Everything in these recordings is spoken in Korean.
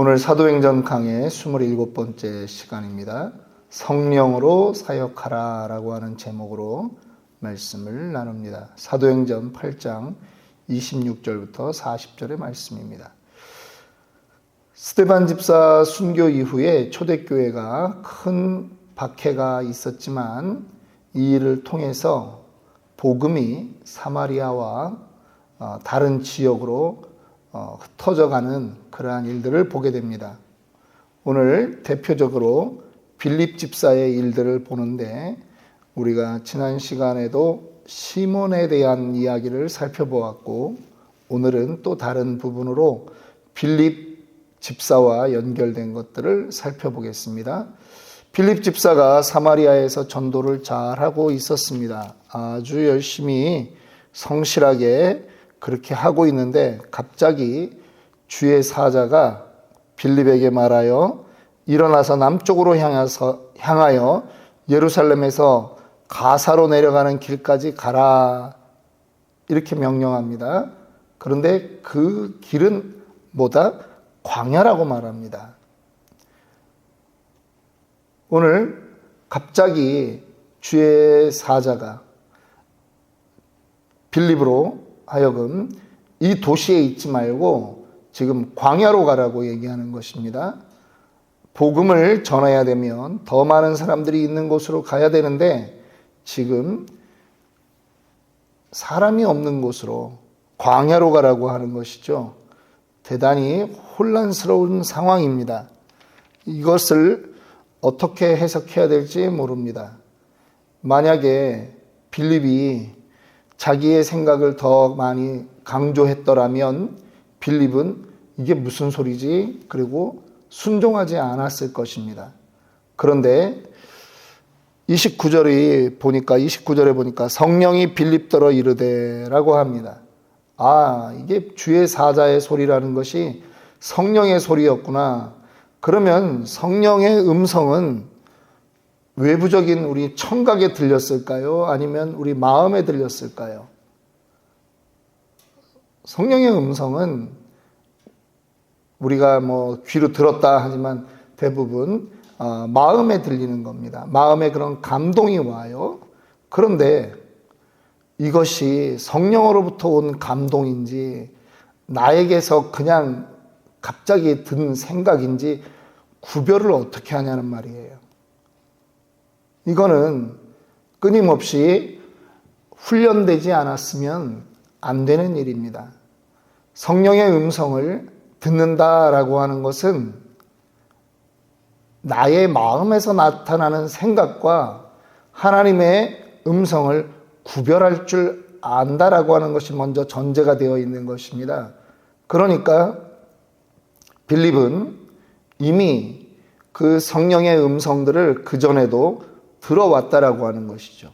오늘 사도행전 강의 27번째 시간입니다. 성령으로 사역하라 라고 하는 제목으로 말씀을 나눕니다. 사도행전 8장 26절부터 40절의 말씀입니다. 스테반 집사 순교 이후에 초대교회가 큰 박해가 있었지만 이 일을 통해서 복음이 사마리아와 어, 다른 지역으로 어, 흩어져가는 그러한 일들을 보게 됩니다. 오늘 대표적으로 빌립 집사의 일들을 보는데 우리가 지난 시간에도 시몬에 대한 이야기를 살펴보았고 오늘은 또 다른 부분으로 빌립 집사와 연결된 것들을 살펴보겠습니다. 빌립 집사가 사마리아에서 전도를 잘하고 있었습니다. 아주 열심히 성실하게 그렇게 하고 있는데 갑자기 주의 사자가 빌립에게 말하여 일어나서 남쪽으로 향해서 향하여 예루살렘에서 가사로 내려가는 길까지 가라 이렇게 명령합니다. 그런데 그 길은 뭐다? 광야라고 말합니다. 오늘 갑자기 주의 사자가 빌립으로 하여금 이 도시에 있지 말고 지금 광야로 가라고 얘기하는 것입니다. 복음을 전해야 되면 더 많은 사람들이 있는 곳으로 가야 되는데 지금 사람이 없는 곳으로 광야로 가라고 하는 것이죠. 대단히 혼란스러운 상황입니다. 이것을 어떻게 해석해야 될지 모릅니다. 만약에 빌립이 자기의 생각을 더 많이 강조했더라면 빌립은 이게 무슨 소리지? 그리고 순종하지 않았을 것입니다. 그런데 29절이 보니까 29절에 보니까 성령이 빌립더러 이르되라고 합니다. 아, 이게 주의 사자의 소리라는 것이 성령의 소리였구나. 그러면 성령의 음성은 외부적인 우리 청각에 들렸을까요? 아니면 우리 마음에 들렸을까요? 성령의 음성은 우리가 뭐 귀로 들었다 하지만 대부분 어, 마음에 들리는 겁니다. 마음에 그런 감동이 와요. 그런데 이것이 성령으로부터 온 감동인지 나에게서 그냥 갑자기 든 생각인지 구별을 어떻게 하냐는 말이에요. 이거는 끊임없이 훈련되지 않았으면 안 되는 일입니다. 성령의 음성을 듣는다라고 하는 것은 나의 마음에서 나타나는 생각과 하나님의 음성을 구별할 줄 안다라고 하는 것이 먼저 전제가 되어 있는 것입니다. 그러니까 빌립은 이미 그 성령의 음성들을 그전에도 들어왔다라고 하는 것이죠.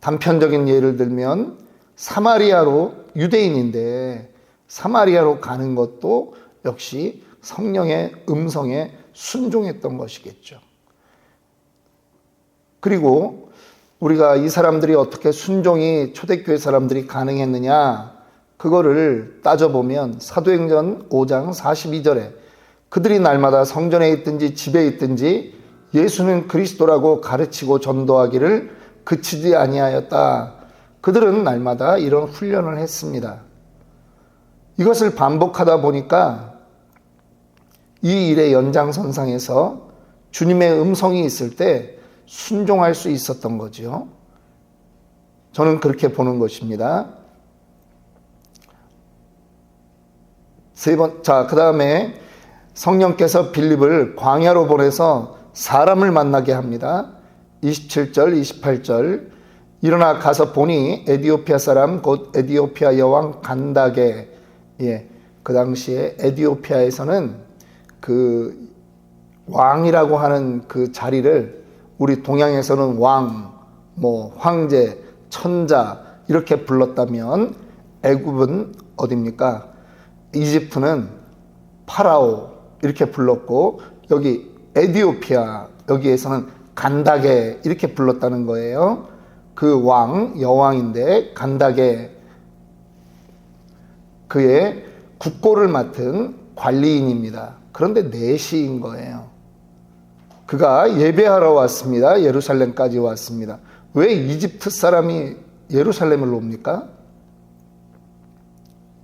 단편적인 예를 들면 사마리아로 유대인인데 사마리아로 가는 것도 역시 성령의 음성에 순종했던 것이겠죠. 그리고 우리가 이 사람들이 어떻게 순종이 초대교회 사람들이 가능했느냐 그거를 따져보면 사도행전 5장 42절에 그들이 날마다 성전에 있든지 집에 있든지 예수는 그리스도라고 가르치고 전도하기를 그치지 아니하였다. 그들은 날마다 이런 훈련을 했습니다. 이것을 반복하다 보니까 이 일의 연장선상에서 주님의 음성이 있을 때 순종할 수 있었던 거죠. 저는 그렇게 보는 것입니다. 세 번, 자, 그 다음에 성령께서 빌립을 광야로 보내서 사람을 만나게 합니다. 27절, 28절. 일어나 가서 보니 에디오피아 사람 곧 에디오피아 여왕 간다게 예. 그 당시에 에디오피아에서는 그 왕이라고 하는 그 자리를 우리 동양에서는 왕, 뭐 황제, 천자 이렇게 불렀다면 애굽은 어딥니까? 이집트는 파라오 이렇게 불렀고 여기 에디오피아 여기에서는 간다게 이렇게 불렀다는 거예요. 그 왕 여왕인데 간다게 그의 국고를 맡은 관리인입니다. 그런데 내시인 거예요. 그가 예배하러 왔습니다. 예루살렘까지 왔습니다. 왜 이집트 사람이 예루살렘을 옵니까?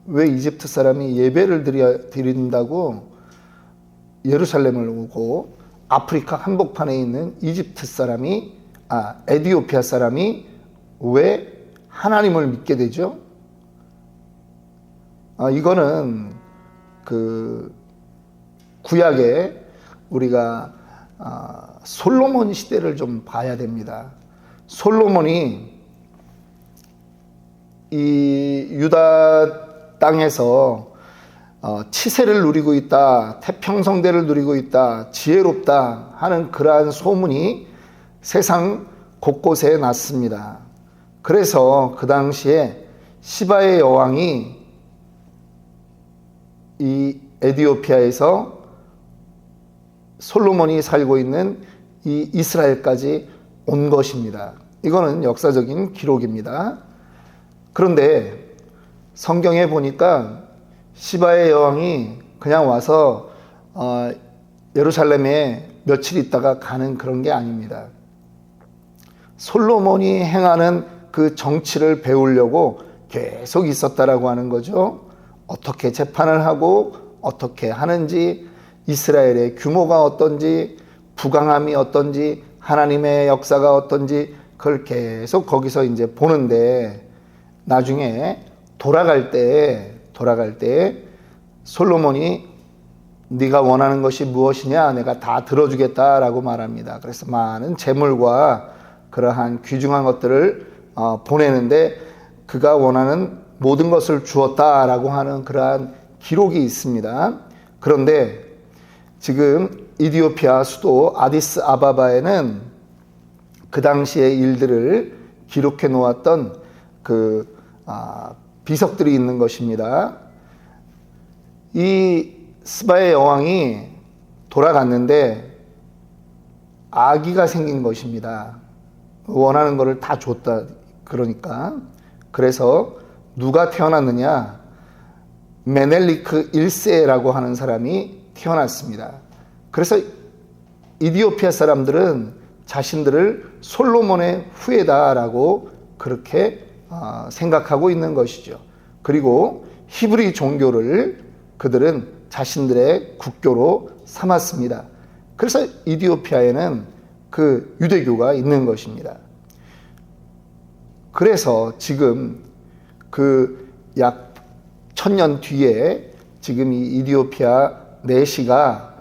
왜 이집트 사람이 예배를 드린다고 예루살렘을 오고 아프리카 한복판에 있는 이집트 사람이 아 에디오피아 사람이 왜 하나님을 믿게 되죠? 아 이거는 그 구약에 우리가 아, 솔로몬 시대를 좀 봐야 됩니다. 솔로몬이 이 유다 땅에서 어, 치세를 누리고 있다, 태평성대를 누리고 있다, 지혜롭다 하는 그러한 소문이 세상 곳곳에 났습니다. 그래서 그 당시에 시바의 여왕이 이 에디오피아에서 솔로몬이 살고 있는 이 이스라엘까지 온 것입니다. 이거는 역사적인 기록입니다. 그런데 성경에 보니까 시바의 여왕이 그냥 와서 어, 예루살렘에 며칠 있다가 가는 그런 게 아닙니다. 솔로몬이 행하는 그 정치를 배우려고 계속 있었다라고 하는 거죠. 어떻게 재판을 하고 어떻게 하는지 이스라엘의 규모가 어떤지 부강함이 어떤지 하나님의 역사가 어떤지 그걸 계속 거기서 이제 보는데 나중에 돌아갈 때 돌아갈 때 솔로몬이 네가 원하는 것이 무엇이냐 내가 다 들어주겠다라고 말합니다. 그래서 많은 재물과 그러한 귀중한 것들을 어, 보내는데 그가 원하는 모든 것을 주었다라고 하는 그러한 기록이 있습니다. 그런데 지금 이디오피아 수도 아디스 아바바에는 그 당시의 일들을 기록해 놓았던 그 아, 비석들이 있는 것입니다. 이 스바의 여왕이 돌아갔는데 아기가 생긴 것입니다. 원하는 것을 다 줬다. 그러니까. 그래서 누가 태어났느냐? 메넬리크 1세라고 하는 사람이 태어났습니다. 그래서 이디오피아 사람들은 자신들을 솔로몬의 후예다라고 그렇게 어, 생각하고 있는 것이죠. 그리고 히브리 종교를 그들은 자신들의 국교로 삼았습니다. 그래서 이디오피아에는 그 유대교가 있는 것입니다. 그래서 지금 그 약 천년 뒤에 지금 이 이디오피아 내시가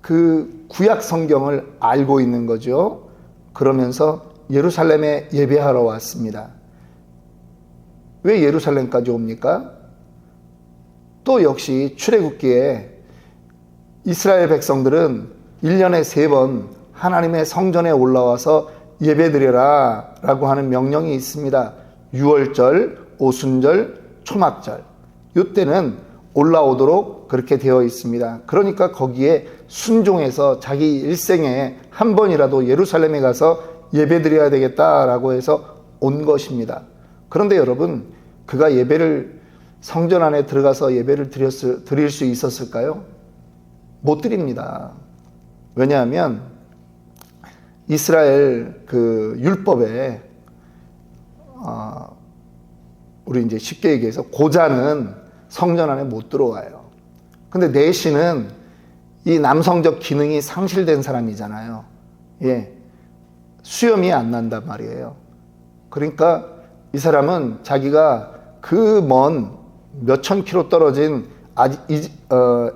그 구약 성경을 알고 있는 거죠. 그러면서 예루살렘에 예배하러 왔습니다. 왜 예루살렘까지 옵니까? 또 역시 출애굽기에 이스라엘 백성들은 1년에 세번 하나님의 성전에 올라와서 예배드려라 라고 하는 명령이 있습니다. 6월절, 오순절, 초막절. 이때는 올라오도록 그렇게 되어 있습니다. 그러니까 거기에 순종해서 자기 일생에 한 번이라도 예루살렘에 가서 예배드려야 되겠다라고 해서 온 것입니다. 그런데 여러분, 그가 예배를 성전 안에 들어가서 예배를 드렸을, 드릴 수 있었을까요? 못 드립니다. 왜냐하면 이스라엘 그 율법에 어, 우리 이제 쉽게 얘기해서 고자는 성전 안에 못 들어와요. 근데 내시는 이 남성적 기능이 상실된 사람이잖아요. 예. 수염이 안 난단 말이에요. 그러니까 이 사람은 자기가 그 먼 몇천 킬로 떨어진 아, 이, 어,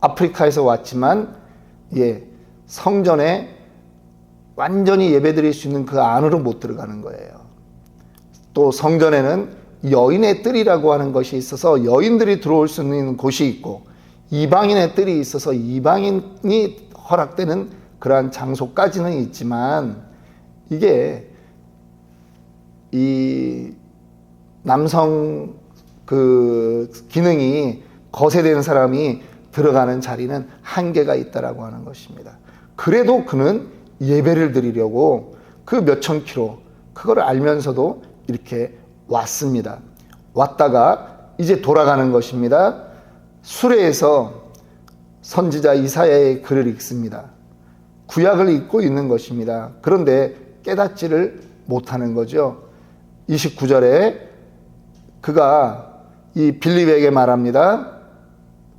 아프리카에서 왔지만 예, 성전에 완전히 예배드릴 수 있는 그 안으로 못 들어가는 거예요. 또 성전에는 여인의 뜰이라고 하는 것이 있어서 여인들이 들어올 수 있는 곳이 있고 이방인의 뜰이 있어서 이방인이 허락되는 그러한 장소까지는 있지만 이게 이 남성 그 기능이 거세된 사람이 들어가는 자리는 한계가 있다라고 하는 것입니다. 그래도 그는 예배를 드리려고 그 몇천 킬로 그걸 알면서도 이렇게 왔습니다. 왔다가 이제 돌아가는 것입니다. 수레에서 선지자 이사야의 글을 읽습니다. 구약을 읽고 있는 것입니다. 그런데 깨닫지를 못하는 거죠. 29절에 그가 이 빌립에게 말합니다.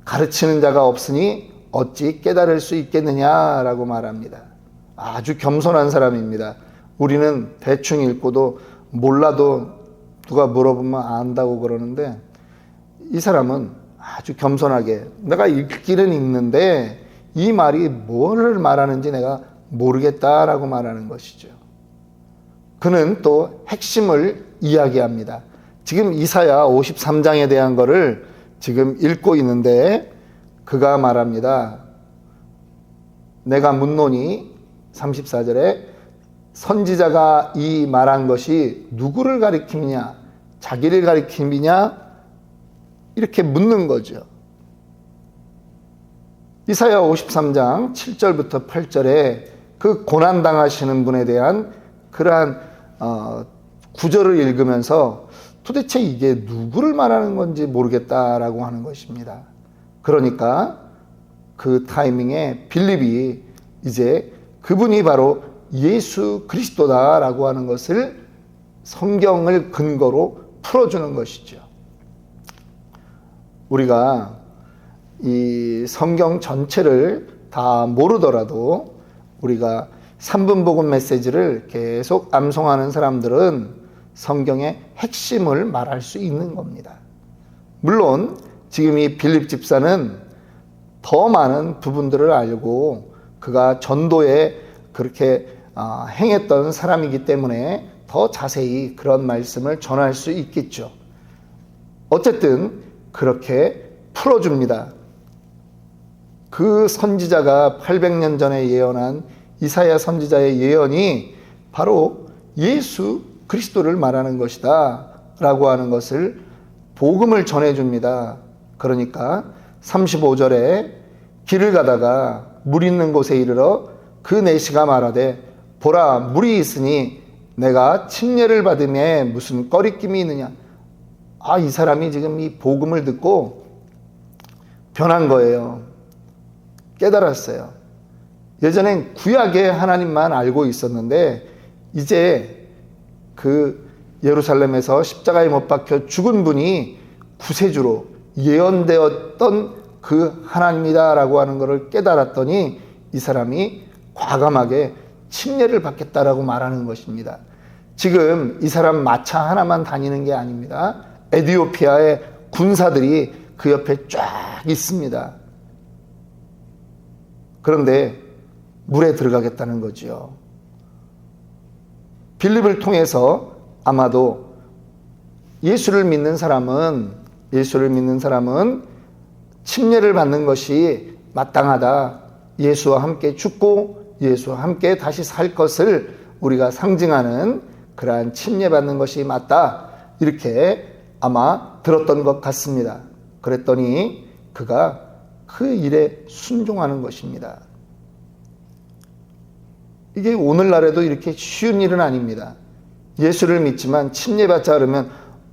가르치는 자가 없으니 어찌 깨달을 수 있겠느냐라고 말합니다. 아주 겸손한 사람입니다. 우리는 대충 읽고도 몰라도 누가 물어보면 안다고 그러는데 이 사람은 아주 겸손하게 내가 읽기는 읽는데 이 말이 뭐를 말하는지 내가 모르겠다라고 말하는 것이죠. 그는 또 핵심을 이야기합니다. 지금 이사야 53장에 대한 거를 지금 읽고 있는데 그가 말합니다. 내가 묻노니 34절에 선지자가 이 말한 것이 누구를 가리키느냐 자기를 가리키느냐 이렇게 묻는 거죠. 이사야 53장 7절부터 8절에 그 고난 당하시는 분에 대한 그러한 어, 구절을 읽으면서 도대체 이게 누구를 말하는 건지 모르겠다라고 하는 것입니다. 그러니까 그 타이밍에 빌립이 이제 그분이 바로 예수 그리스도다라고 하는 것을 성경을 근거로 풀어주는 것이죠. 우리가 이 성경 전체를 다 모르더라도 우리가 3분 복음 메시지를 계속 암송하는 사람들은 성경의 핵심을 말할 수 있는 겁니다. 물론 지금 이 빌립 집사는 더 많은 부분들을 알고 그가 전도에 그렇게 아, 행했던 사람이기 때문에 더 자세히 그런 말씀을 전할 수 있겠죠. 어쨌든 그렇게 풀어줍니다. 그 선지자가 800년 전에 예언한 이사야 선지자의 예언이 바로 예수 그리스도를 말하는 것이다. 라고 하는 것을 복음을 전해줍니다. 그러니까 35절에 길을 가다가 물 있는 곳에 이르러 그 내시가 말하되 보라 물이 있으니 내가 침례를 받음에 무슨 꺼리낌이 있느냐 아 이 사람이 지금 이 복음을 듣고 변한 거예요 깨달았어요 예전엔 구약의 하나님만 알고 있었는데 이제 그 예루살렘에서 십자가에 못 박혀 죽은 분이 구세주로 예언되었던 그 하나님이다라고 하는 것을 깨달았더니 이 사람이 과감하게 침례를 받겠다라고 말하는 것입니다. 지금 이 사람 마차 하나만 다니는 게 아닙니다. 에디오피아의 군사들이 그 옆에 쫙 있습니다. 그런데 물에 들어가겠다는 거지요. 빌립을 통해서 아마도 예수를 믿는 사람은 예수를 믿는 사람은 침례를 받는 것이 마땅하다. 예수와 함께 죽고 예수와 함께 다시 살 것을 우리가 상징하는 그러한 침례받는 것이 맞다. 이렇게 아마 들었던 것 같습니다. 그랬더니 그가 그 일에 순종하는 것입니다. 이게 오늘날에도 이렇게 쉬운 일은 아닙니다. 예수를 믿지만 침례받자 그러면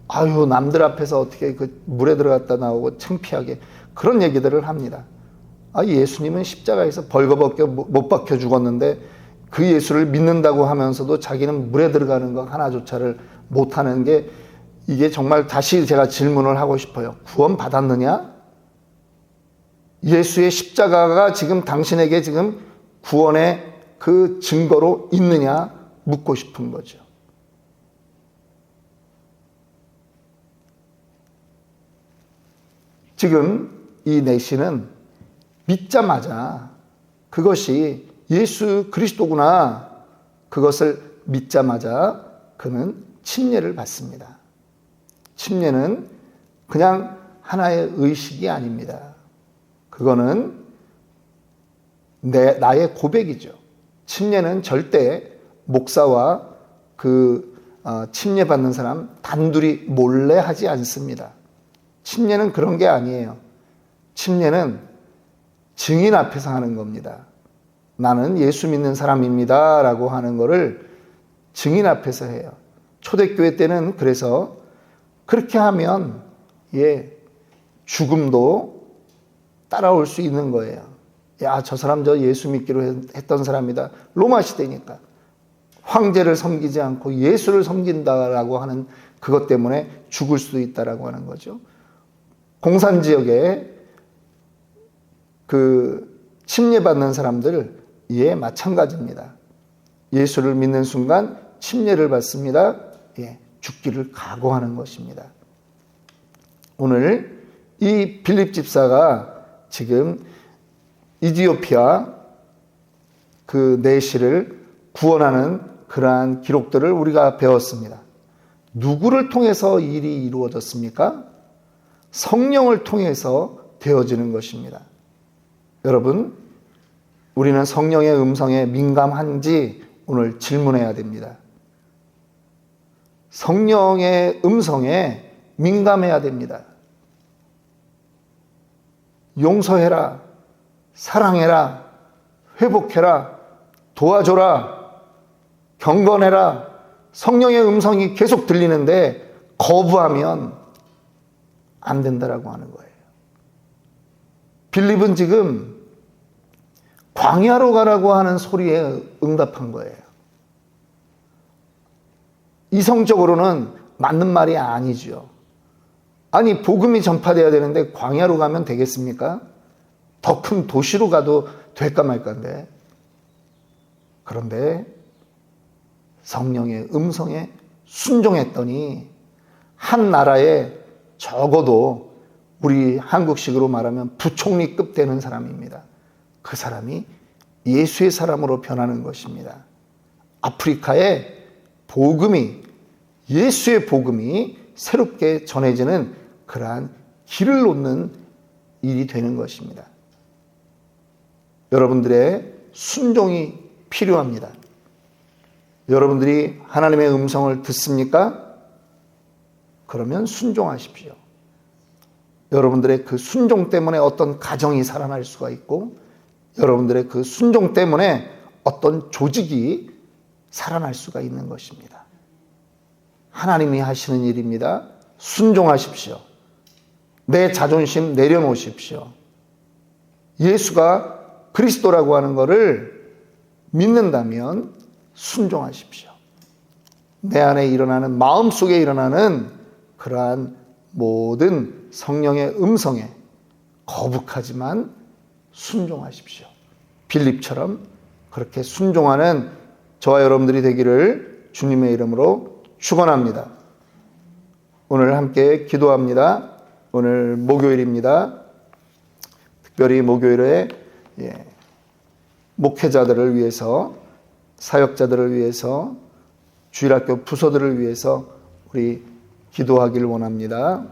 아유 남들 앞에서 어떻게 그 물에 들어갔다 나오고 창피하게 그런 얘기들을 합니다. 아 예수님은 십자가에서 벌거벗겨 못 박혀 죽었는데 그 예수를 믿는다고 하면서도 자기는 물에 들어가는 것 하나조차를 못하는 게 이게 정말 다시 제가 질문을 하고 싶어요. 구원 받았느냐? 예수의 십자가가 지금 당신에게 지금 구원의 그 증거로 있느냐 묻고 싶은 거죠. 지금 이 내시는 믿자마자 그것이 예수 그리스도구나 그것을 믿자마자 그는 침례를 받습니다. 침례는 그냥 하나의 의식이 아닙니다. 그거는 내, 나의 고백이죠. 침례는 절대 목사와 그 어, 침례 받는 사람 단둘이 몰래 하지 않습니다. 침례는 그런 게 아니에요. 침례는 증인 앞에서 하는 겁니다. 나는 예수 믿는 사람입니다. 라고 하는 거를 증인 앞에서 해요. 초대교회 때는 그래서 그렇게 하면 예, 죽음도 따라올 수 있는 거예요. 야, 저 사람 저 예수 믿기로 했- 했던 사람이다. 로마 시대니까. 황제를 섬기지 않고 예수를 섬긴다라고 하는 그것 때문에 죽을 수도 있다라고 하는 거죠. 공산 지역에 그 침례받는 사람들 예 마찬가지입니다. 예수를 믿는 순간 침례를 받습니다. 예, 죽기를 각오하는 것입니다. 오늘 이 빌립 집사가 지금 이디오피아 그 내시를 구원하는 그러한 기록들을 우리가 배웠습니다. 누구를 통해서 일이 이루어졌습니까? 성령을 통해서 되어지는 것입니다. 여러분, 우리는 성령의 음성에 민감한지 오늘 질문해야 됩니다. 성령의 음성에 민감해야 됩니다. 용서해라, 사랑해라, 회복해라, 도와줘라, 경건해라. 성령의 음성이 계속 들리는데 거부하면 안 된다라고 하는 거예요. 빌립은 지금 광야로 가라고 하는 소리에 응답한 거예요. 이성적으로는 맞는 말이 아니죠. 아니, 복음이 전파돼야 되는데 광야로 가면 되겠습니까? 더 큰 도시로 가도 될까 말까인데. 그런데 성령의 음성에 순종했더니 한 나라에 적어도 우리 한국식으로 말하면 부총리급 되는 사람입니다. 그 사람이 예수의 사람으로 변하는 것입니다. 아프리카에 복음이 예수의 복음이 새롭게 전해지는 그러한 길을 놓는 일이 되는 것입니다. 여러분들의 순종이 필요합니다. 여러분들이 하나님의 음성을 듣습니까? 그러면 순종하십시오. 여러분들의 그 순종 때문에 어떤 가정이 살아날 수가 있고, 여러분들의 그 순종 때문에 어떤 조직이 살아날 수가 있는 것입니다. 하나님이 하시는 일입니다. 순종하십시오. 내 자존심 내려놓으십시오. 예수가 그리스도라고 하는 것을 믿는다면 순종하십시오. 내 안에 일어나는 마음 속에 일어나는 그러한 모든 성령의 음성에 거북하지만 순종하십시오. 빌립처럼 그렇게 순종하는 저와 여러분들이 되기를 주님의 이름으로 축원합니다. 오늘 함께 기도합니다. 오늘 목요일입니다. 특별히 목요일에 예, 목회자들을 위해서 사역자들을 위해서 주일학교 부서들을 위해서 우리 기도하기를 원합니다.